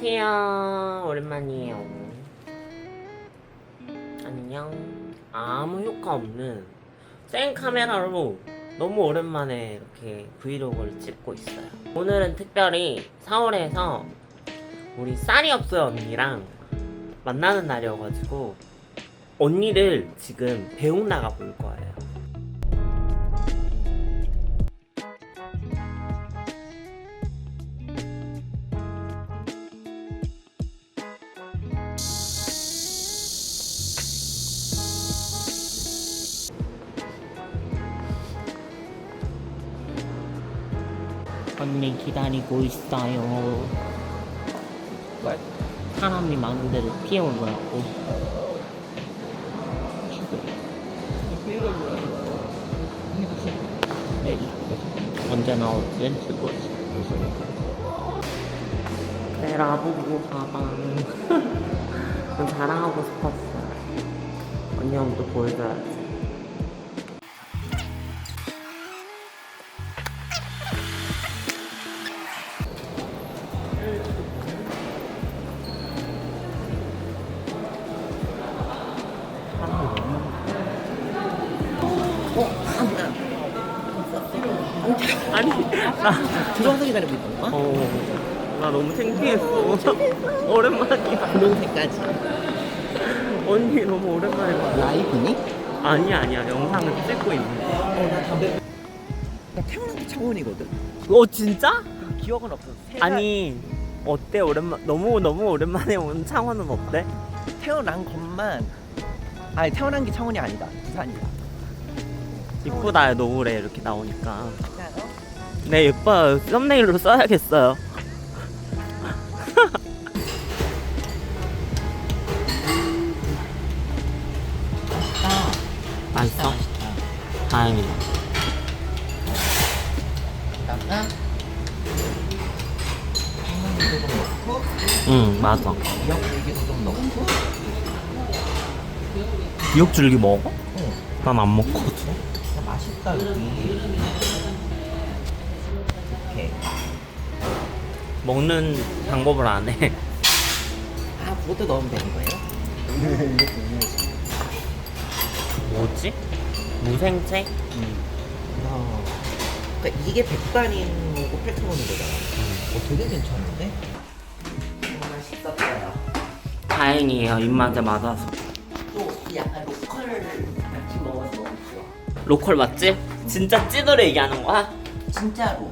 안녕하세요. 오랜만이에요. 안녕. 아무 효과 없는 생 카메라로 너무 오랜만에 이렇게 브이로그를 찍고 있어요. 오늘은 특별히 서울에서 우리 쌀이 없어요 언니랑 만나는 날이어가지고 언니를 지금 배웅 나가 볼 거예요. 기다리고 있어요. 사람이 많은 데를 피해 오느라고. 내일 언제 나올지 보고 그래 라부부 가방 난 자랑하고 싶었어. 언니 형도 보여줘야지 창피했어. 오랜만이야. 분홍색까지 언니 너무 오랜만에 봐. 라이브니? 아니야, 아니야. 영상을 찍고 있는데. 어나 담배 나 태어난 게 창원이거든 어, 진짜? 기억은 없어 세 살- 아니, 어때? 오랜만, 너무, 너무 오랜만에 온 창원은 어때? 태어난 것만 아니 태어난 게 창원이 아니다 부산이야 이쁘다, 노을에 이렇게 나오니까. 네, 예뻐요. 썸네일로 써야겠어요. 맛있어? 다행이다. 좀 넣고 응, 맞아. 미역줄기도 좀 넣고 미역줄기 먹어? 응난안 먹거든. 진짜 맛있다 여기 이렇게 먹는 방법을 안 해. 아 그것도 넣으면 되는 거예요? 뭐지? 무생채? 어. 그러니까 이게 백반이고 펼쳐보는 거잖아 어, 되게 괜찮은데? 맛있었어요 다행이에요. 입맛에 맞아서. 또 약간 로컬 같이 먹어서 너무 좋아 로컬 맛집? 진짜 찌도를 얘기하는 거야? 진짜로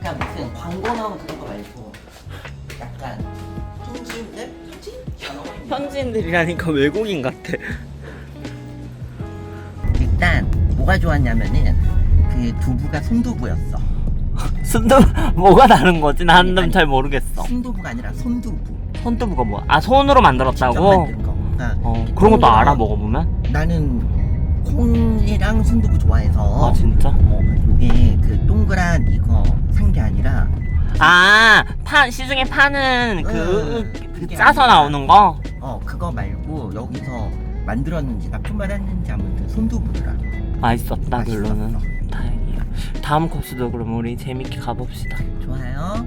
그냥 무슨 광고 나오는 그런 거 말고 약간 현지인들? 현지? 현지인들이라니까 외국인 같아. 뭐가 좋았냐면은 그 두부가 손두부였어 순두 뭐가 다른 거지? 나는 잘 모르겠어. 순두부가 아니라 손두부 손두부가 뭐야? 아 손으로 직접 만들었다고? 만든 거 그러니까 어 그런 것도 알아 먹어보면? 나는 콩이랑 순두부 좋아해서 아 진짜? 어, 이게 그 동그란 이거 산 게 아니라 아, 파, 시중에 파는 그, 음, 그 그게 짜서 아니라. 나오는 거? 어 그거 말고 여기서 만들었는지 납품을 했는지 아무튼 손두부더라 맛있었다. 별로는. 다행이야. 다음 코스도 그럼 우리 재밌게 가봅시다. 좋아요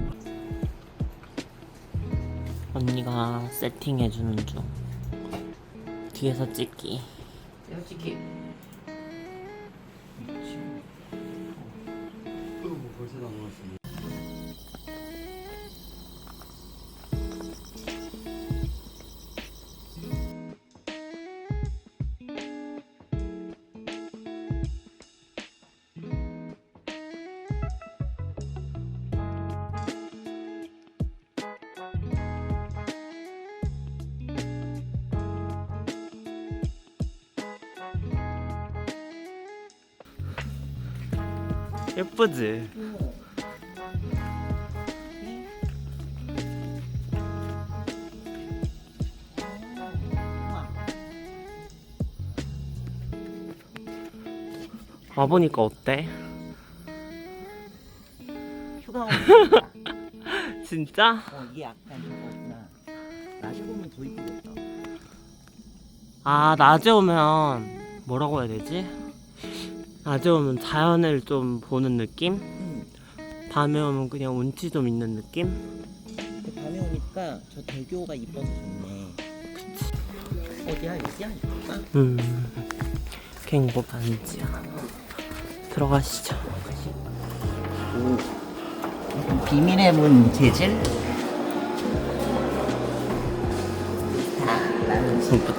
언니가 세팅해주는 중. 뒤에서 찍기. 솔직히 예쁘지? 와보니까 어때? 휴가 오는 진짜? 어 이게 약간 그거구나 낮에 보면 더 이쁘겠다 아, 낮에 오면 뭐라고 해야 되지? 낮에 오면 자연을 좀 보는 느낌? 응 밤에 오면 그냥 운치 좀 있는 느낌? 근데 밤에 오면 보니까 저 대교가 이뻐서 좋네. 어디야 여기야 이거가? 음, 갱고 반지야. 들어가시죠. 오. 비밀의 문 재질? 다 나는 집. 손부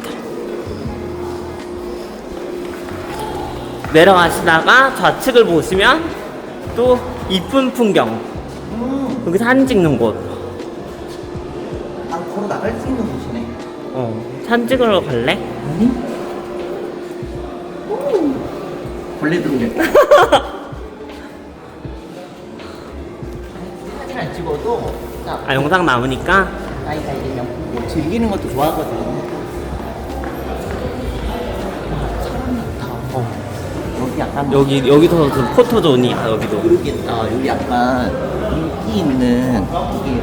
내려가시다가 좌측을 보시면 또 이쁜 풍경. 음. 여기 사진 찍는 곳. 아 걸어 나갈 수 있는 곳이네. 어, 사진 찍으러 갈래? 아니? 오. 벌레 들어오겠다. 사진 안 찍어도 딱 아, 영상 남으니까. 아이가 이제 보고 즐기는 것도 좋아하거든. 약간 여기, 여기서 그 포토존이야, 여기도. 모르겠다. 여기 약간 인기 있는 이게.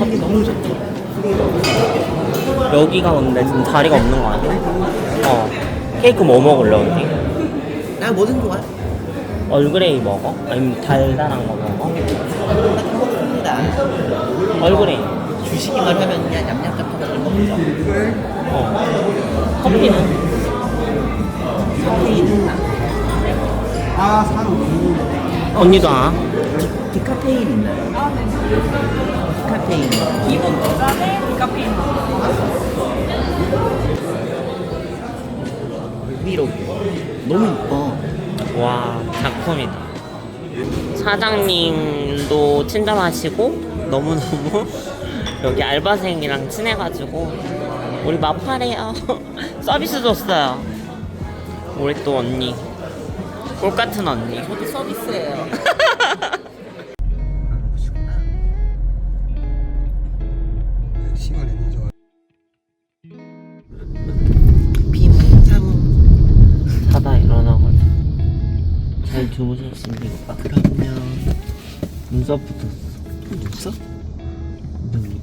여기 너무 좋다. 여기가 근데 지금 자리가 없는 거 아니야? 어. 케이크 뭐 먹을래, 언니? 나 뭐든 좋아. 얼그레이 먹어? 아니면 달달한 거 먹어? 나. 얼그레이. 주시기만 하면 그냥 냠냠짭짭 잘 먹죠. 어. 커피는? 카페인은 아, 사는 언니도 아? 디, 디카페인 있나요? 아, 네. 디카페인 기본 위로 너무 이뻐. 와 작품이다 사장님도 친절하시고 너무너무 여기 알바생이랑 친해가지고 우리 마파래요 서비스 줬어요 우리 또 언니 꿀같은 언니 저도 서비스예요. 시간이 늦어. 비몽사몽 자다 일어나가지고 잘 주무셨습니까? 그럼요. 눈썹 붙었어 눈썹? 눈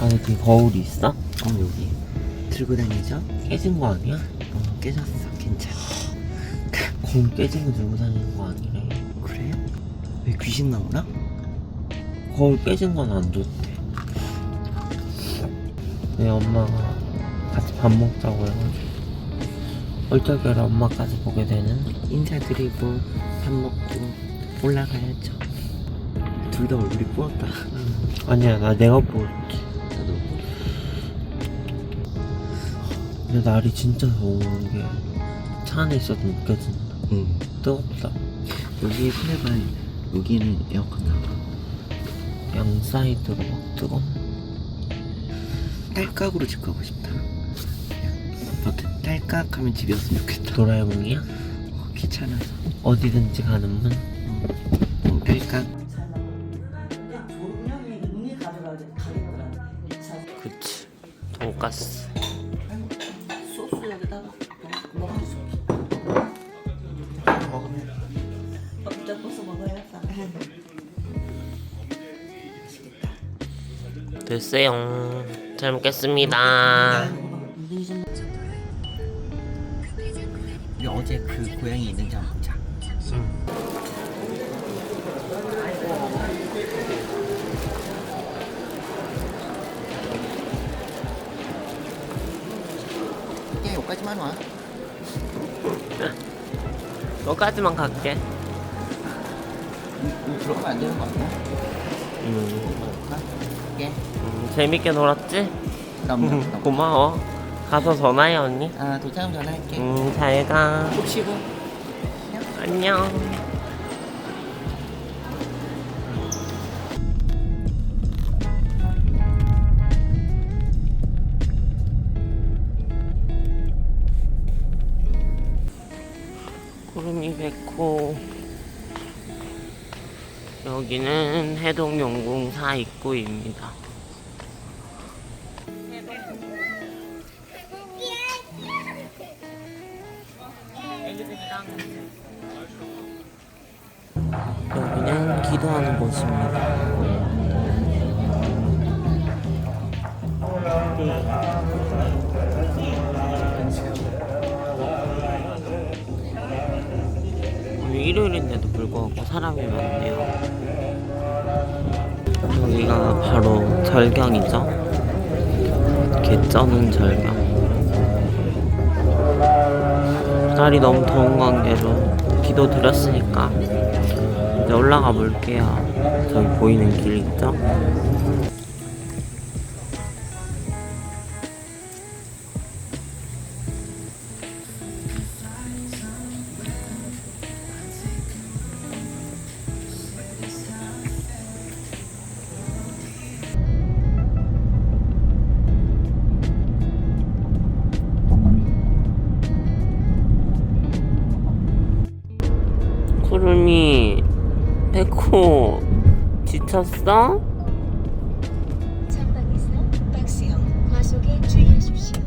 안에 뒤 거울이 있어? 어 여기 들고 다니죠? 깨진 거 아니야? 어 깨졌어 괜찮아. 거울 깨진 거 들고 다니는 거 아니래 그래요? 왜 귀신 나오나? 거울 깨진 건 안 좋대. 내 엄마가 같이 밥 먹자고 해가지고 얼떨결에 엄마까지 보게 되는 인사드리고 밥 먹고 올라가야죠. 둘 다 얼굴이 부었다. 아니야 나 내가 보 근데 날이 진짜 더운 게 차 안에 있어도 느껴진다 응. 뜨겁다 여기에 플레반 여기는 에어컨 나와. 양 사이드로 막 뜨겁 딸깍으로 집 가고 싶다. 어때? 딸깍하면 집이었으면 좋겠다. 도라에몽이야? 어, 귀찮아서. 어디든지 가는 문 어, 딸깍. 그치 돈가스 됐어요. 잘 먹겠습니다. 우리 어제 그 고양이 있는지 한번 보자. 야, 여기까지만 와. 너까지만 갈게. 음, 들어가면 안 되는 거 아니야? 음, 예. 음, 재밌게 놀았지? 그럼, 그럼. 고마워 가서 전화해 언니 아, 도착하면 전화할게. 음, 잘 가 푹 쉬고. 안녕 입구입니다 여기는 기도하는 곳입니다. 일요일인데도 하고 사람이 많네요. 절경이죠. 개쩌는 절경. 날이 너무 더운 관계로 기도 드렸으니까 이제 올라가 볼게요. 저기 보이는 길 있죠? 구름이 백호 지쳤어? 전방에서 박스형 과속에 주의하십시오.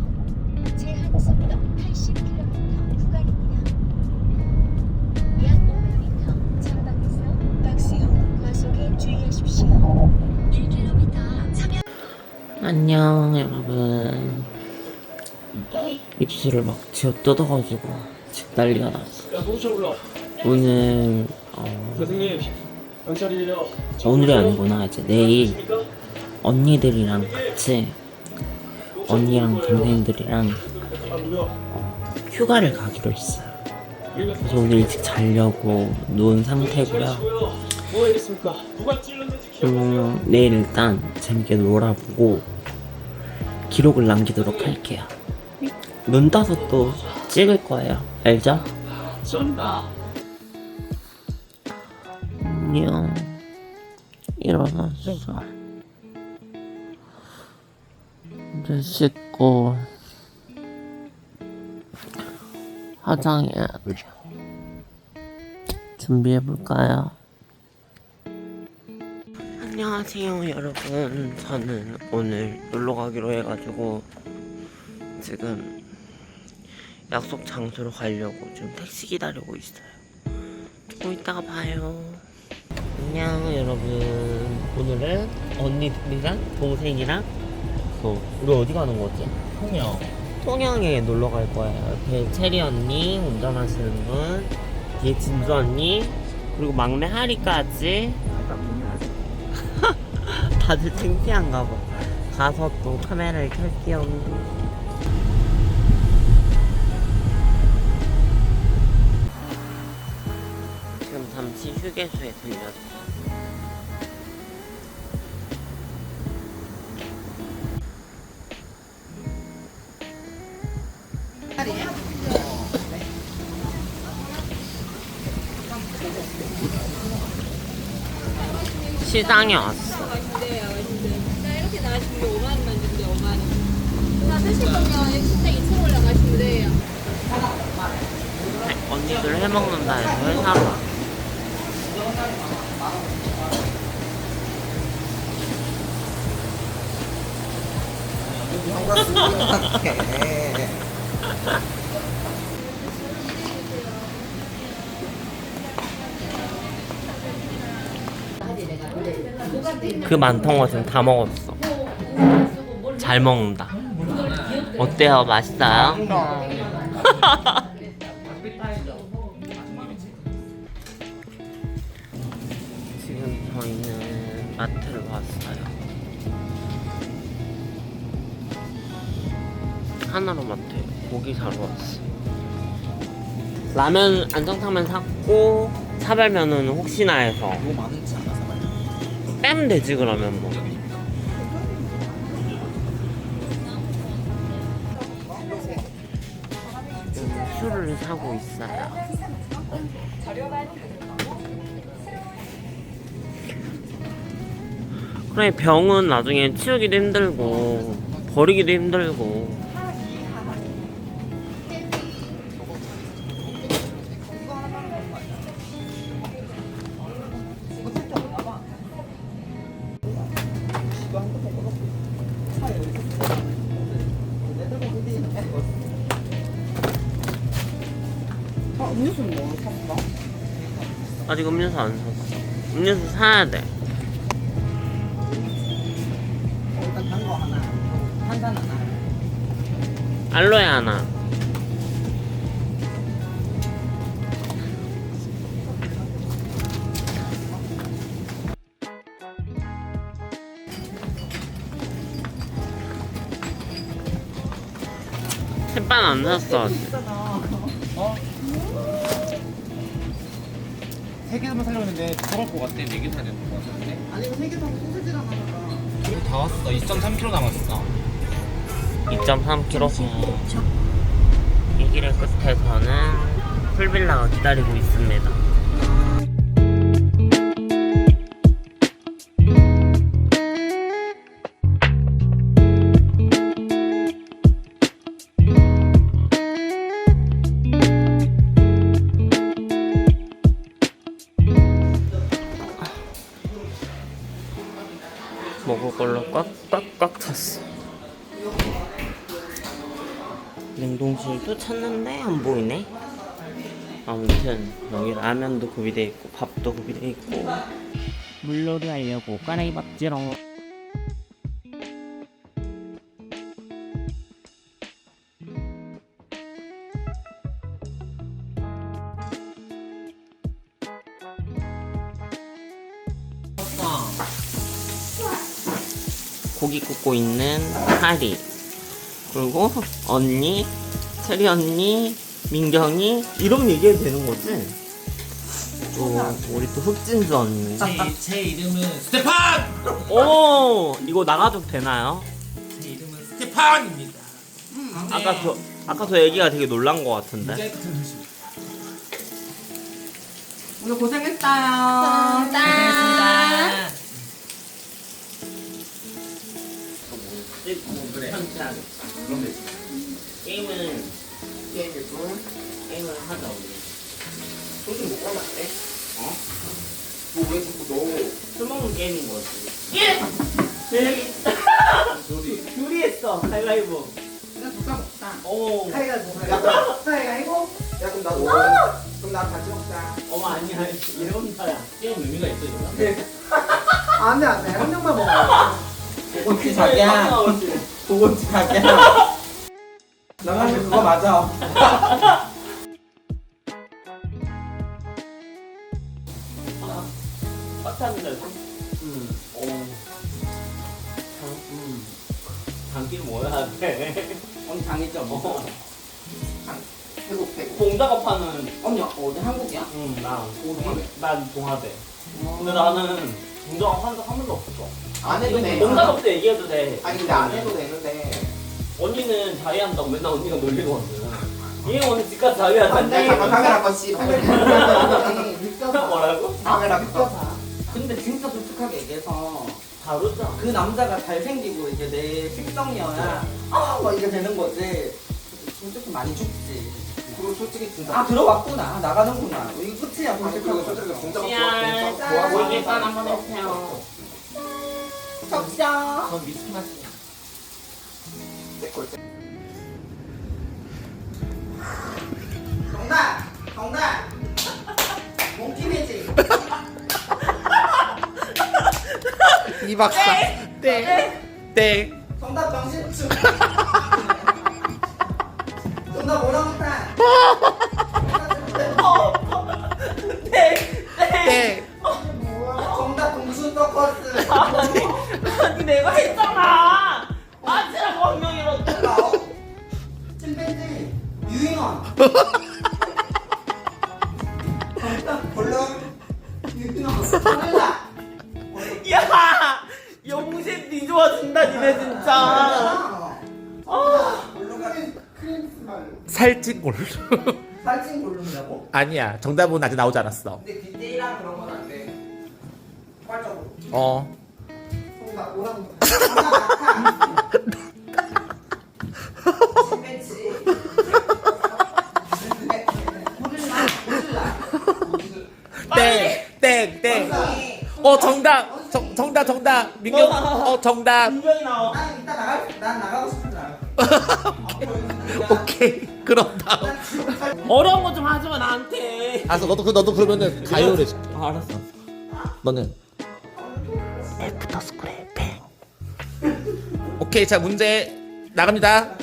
제한 속도 80km 구간입니다. 약 500m 전방에서 박스형 과속에 주의하십시오. 1km 차량 안녕 여러분 입술을 막 쥐어 뜯어가지고 지금 난리가 났어 야, 도대체 올라. 오늘 어, 선생님, 경찰이에요. 오늘이 아니구나 이제 내일? 언니들이랑 같이 언니랑 동생들이랑 아, 뭐야? 휴가를 가기로 했어요 그래서 오늘 일찍 자려고 누운 상태고요 뭐? 누가 찔렀는지. 음, 내일 일단 재밌게 놀아보고 기록을 남기도록 할게요 눈 떠서 또 찍을 거예요 알죠? 쏜다. 안녕 일어났어 이제 씻고 화장해야 돼 준비해 볼까요? 안녕하세요 여러분. 저는 오늘 놀러 가기로 해가지고 지금 약속 장소로 가려고 지금 택시 기다리고 있어요. 조금 이따가 봐요 안녕 여러분. 오늘은 언니들이랑 동생이랑 또 우리 어디 가는 거지? 통영. 통영에 놀러 갈 거예요. 옆에 체리 언니 운전하시는 분 뒤에 진주 언니 그리고 막내 하리까지. 다들 창피한가 봐. 가서 또 카메라를 켤게요 휴게소에 들렸어 시장에 왔어. 이렇게 나가시면 5만 원만 주세요, 5만 원. 자, 드실 거면 여기 식당 2층 올라가시면 돼요. 언니들 해먹는다 해서 회사로 형과 쓰기는 그 많던 거 지금 다 먹었어. 잘 먹는다. 어때요? 맛있어요? 고기 사러 왔어. 라면 안정탕면 샀고 차발면은 혹시나 해서 너무 많지 않아서 말이야. 빼면 되지 그러면 뭐. 음, 술을 사고 있어요. 그래 병은 나중에 치우기도 힘들고 버리기도 힘들고 하나 둘. 알로에 하나. 햇반 안 샀어. 세 개만 살려는데 부러울 것 같아. 네개 사야 될것 같은데. 아니 이거 세개 사면 소세지랑 하나가. 이거 다 왔어. 2.3kg 남았어. 2.3km. 이 길의 끝에서는 풀빌라가 기다리고 있습니다. 라면도 구비돼 있고 밥도 구비돼 있고 물놀이 하려고 까레이밥지롱. 고기 굽고 있는 하리 그리고 언니, 체리 언니, 민경이 이러면 얘기해도 되는 거지? 또 우리 또 언니. 제, 제 이름은 스테판. 오 이거 나가도 되나요? 제 이름은 스테판입니다. 아까 저 아까 저 얘기가 되게 놀란 것 같은데. 오늘 고생했어요. 짠. 그래. 게임은 게임이 좀 게임을 하자 우리. 소주 못 가면 안 돼? 어? 너왜 자꾸 너술 먹는 게임인 거지. 예. 둘이. 둘이 했어 가위바위보. 그냥 누가 먹자. 오. 카이가 뭐 카이가 카이가 이거? 야 그럼 나도 그럼 나랑 같이 먹자. 어머 아니야 이런다야. 게임 의미가 있어 이거. 안돼 안돼 한 명만 먹어. 보건치 자기야. 보건치 자기야. 나가면 그거 맞아. 음. 오. 장, 음. 모여야 돼. 언니 당했죠 뭐. 태국. 봉자가 파는. 언니 어디 한국이야? 응, 나. 동화대? 난 동화대. 근데 나는 봉자가 파는 적한 번도 없었어. 안 해도 돼. 없을 때 얘기해도 돼. 아니 근데 안 해도 되는데. 언니는 자위한다고 맨날 언니가 놀리거든. 얘 오늘 집까지 자위하자. 안돼 잠깐 카메라 거씨. 뭐라고? 카메라 껴. 근데 진짜 솔직하게 얘기해서 다르잖아. 그 남자가 잘생기고 이제 내 식성이어야 아막 이게 되는 거지. 솔직히 많이 죽지. 그리고 솔직히 진짜 아 들어왔구나 나가는구나 이게 끝이야 솔직하게 솔직히 공짜가 짠. 고기pan 한번 해주세요. 접시야 전 마시자. 정답 정답 몽키매지 이 박사. 땡. 정답 정신줄 정답 오랑우탄 땡. 정답 동수 아니 내가 했잖아. 유잉원 살찐 골. 살찐 볼륨이라고? 아니야. 정답은 아직 나오지 않았어. 근데 디테일한 그런 건 안 돼. 어. 정답 오랑우탄 고질라 고질라 땡. 땡. 어 정답. 정, 정답 정답. 민경. 어 정답. 분명히 나와. 난 이따 나갈 난 나가고 싶은데 나가. 오케이. 그럼 다음. 어려운 거 좀 하지 마 나한테. 알았어. 너도 그 너도 그러면은 가요를 해줄게. 아, 알았어. 너는. 애프터 스쿨의 뱅. 오케이. 자 문제 나갑니다.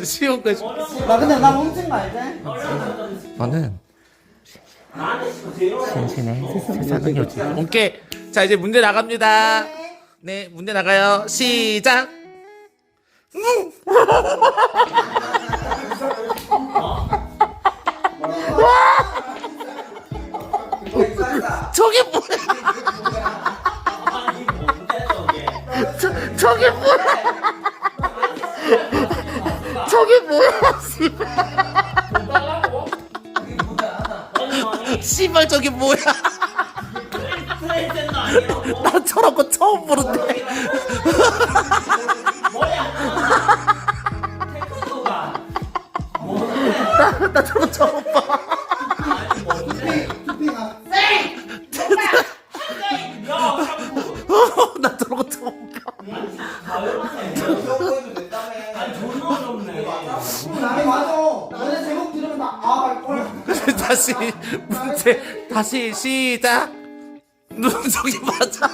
돼나 너는 쉬운 거. 시- 근데 나 멈춘 거 알지? 너는 신신의 세상을 요지. 오케이. 자 이제 문제 나갑니다. 네, 문제 나가요. 시작. 저게 뭐야? 저, 저게 뭐야? 저게 뭐야? 씨발. 씨발 저게 뭐야? 나 저런 거 처음 보는데. 나, 나 저런 거 처음 봐. 다시 문제 다시 시작. 눈속이 맞아.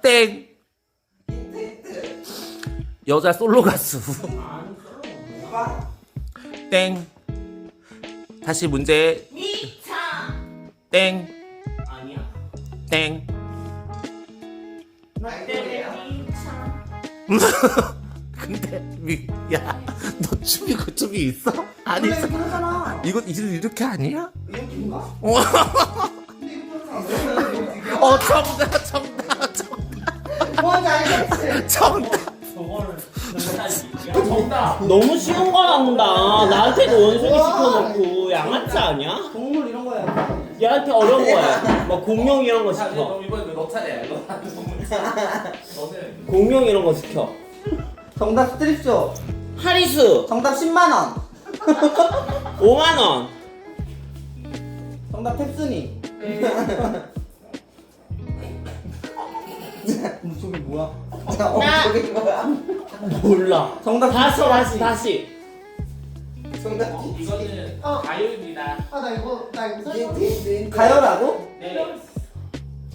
땡. 여자 솔로 가수. 땡. 다시 문제. 땡. 아니야. 땡. 근데 미, 야, 너 춤이 그 춤이 있어? 아니, 원래 그러잖아 이거 이거 이렇게 아니야? 이렇게인가? 어, 어 정답, 정답, 정답, 뭔지 알겠지? 정답. 정답. 너무 쉬운 거 나온다. 나한테도 원숭이 시켜놓고 양아치 아니야? 동물 이런 거야 얘한테 어려운 거야. 뭐 공룡 이런 거 시켜. 이번에 너 차례야. 너 너는 공룡 이런 거 시켜. 정답 스트립쇼 하리수 정답 10만원 5만 원. 정답 탭순이 저게 뭐야? 나- 저게 뭐야? 몰라. 정답 다시 탭순이. 다시 다시. 정답 이거는 가요입니다. 아 나 이거 나 이거 가요라고? 네.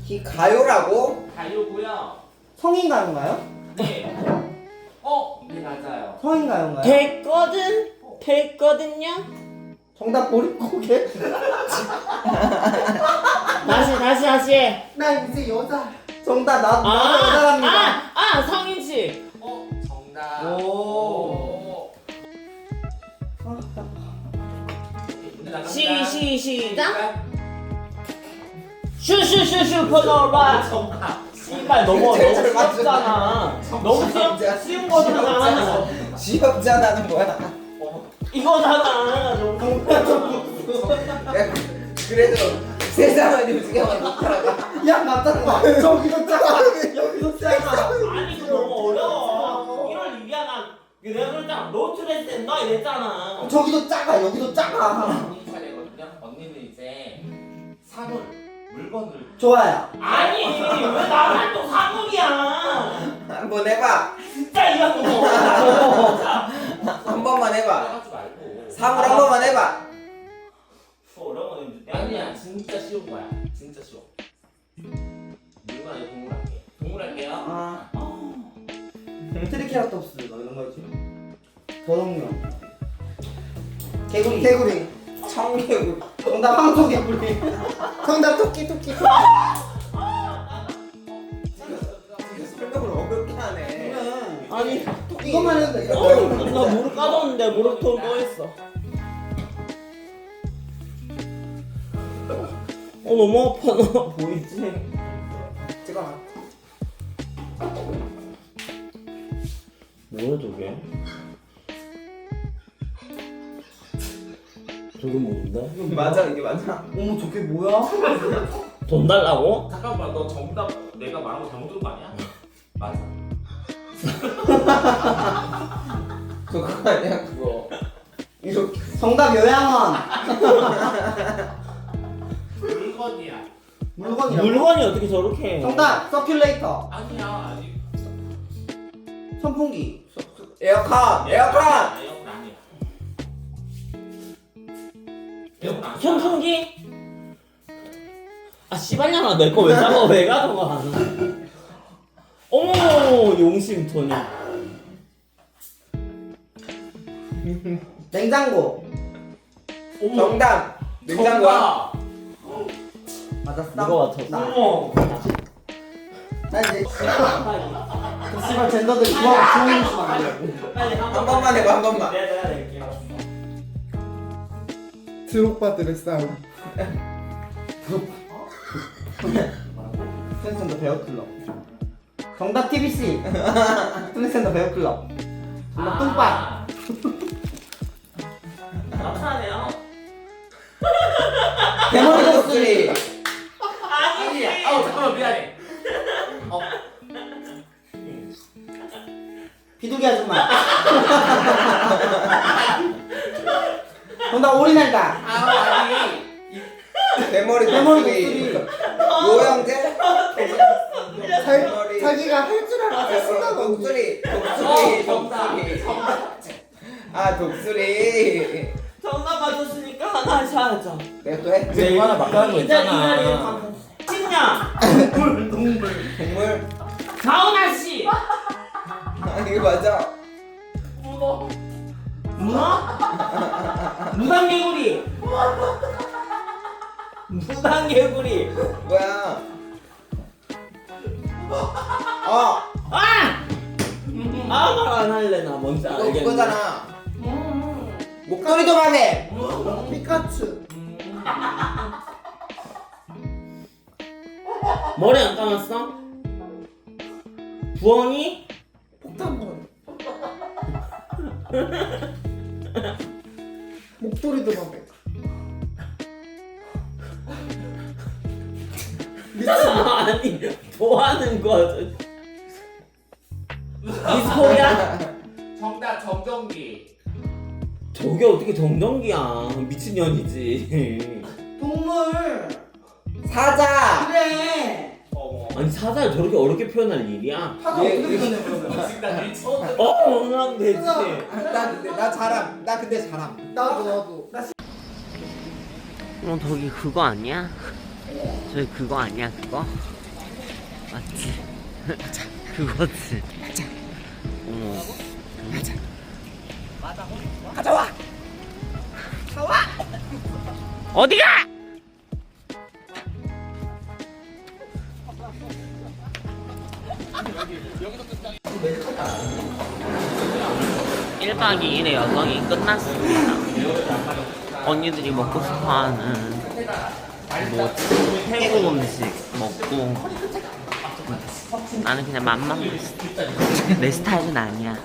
기 가요라고? 가요고요. 성인 가요인가요? 네. 어, 네 맞아요. 성인 가요인가요? 됐거든. 됐거든요. 정답 보릿고개? 다시 다시 다시. 나 이제 여자 정답 나, 아, 나도 여자랍니다 아, 아, 성인씨. 어, 정답. 오. 시, 시, 시작. 슈슈슈슈 퍼너라. 정답. 씨발 너무 너무. 쉬웠잖아. 너무 쉬운 쉬운 거잖아. 지역자라는 거야 이거잖아. 그래도 세상을 움직여만 못하라가 야 맞잖아 저기도 작아 여기도 작아 아니 이거 너무 어려워. 이럴 리비아나 내가 그랬잖아. 노트레스 했나 이랬잖아. 저기도 작아 여기도 작아 언니 차례거든요. 언니는 이제 사물, 물건을 좋아요 아니 왜 나만 또 사물이야. 한번 해봐 진짜 이거 뭐. 한 번만 해봐 말고. 사물 한 번만 해봐 어려운 거 있는데. 아니야, 진짜 쉬운 거야. 진짜 쉬워. 물건 아니고 동물 할게. 동물 할게요. 아 트리케라톱스 뭐 이런 거지 도롱뇽 개구리 개구리 청개구리 정답 황소개구리 정답 토끼 토끼 설명을 어렵게 하네. 아니 이것만 해도 돼. 어, 나 무릎 까졌는데 무릎 통 떠있어. 어 너무 아파 너 보이지? 찍어놔 뭐야 저게? 저게 뭔데? 맞아 이게 맞아 어머 저게 뭐야? 돈 달라고? 잠깐만, 너 정답 내가 말한 거 잘못 들은 거 아니야? 맞아. 그거 아니야 그거 이렇게. 정답 요양원. 물건이야. 물건이라고? 물건이 어떻게 저렇게 해? 정답 서큘레이터. 아니야. 아직. 선풍기. 에어컨 에어컨 아. 선풍기? 아 씨발년아 내 거왜 잡아 왜 가져가 어머 용심토니 냉장고. 정답 냉장고야 맞았어? 누가 맞췄어? 나. 어머 나 이제 씨발 젠더들이 좋아하고 주문을 주면 안 돼. 빨리 한 번만 해봐 한 번만 내가 낼게요 트롯바들의 싸움 트랜스젠더 베어클럽. 정답 TBC. 트랜스젠더 베어클럽. 정답 똥빠. 나타나네요 대머리 독수리. 아니야. 아우 잠깐만 미안해. 비둘기 아줌마. 정답 오리날다. 아우 아니. 대머리 대머리 독수리. 자, 대머리. 자기가 할 줄 알아서 독수리. 독수리 어, 정답. 독수리 아 독수리. 정답 맞췄으니까 하나씩 하자. 내가 또 해? 네, 하나 막다는 거이 자리, 이 있잖아. 자리에 가면 친구야. 동물 가온아 씨. 아 이거 맞아 문어? 무당개구리. 무당개구리. 뭐야? 어. 아! 아 말 안 할래 나 뭔지 이거 알겠네. 그거잖아. 목도리 도마뱀 피카츄. 머리 안 감았어? 부엉이? 폭탄본 목도리도 맘에 아니 뭐 하는 거야 미스코리아? 정답 정전기. 저게 어떻게 정전기야 미친년이지 동물. 사자 그래. 아니 사자를 저렇게 어렵게 표현할 일이야? 사자 예, 어떻게 예. 표현해 그러면? 어, 난 되지 나 근데 나 잘함 나 근데 잘함 나도 나도 어, 저기 그거 아니야? 저기 그거 아니야, 그거? 맞지? 그거지. 어머. 가져와! 어디가! 일박 2일의 여정이 끝났습니다. 언니들이 먹고 싶어하는 뭐 태국 음식 먹고 나는 그냥 맘만 먹었어. 내 스타일은 아니야.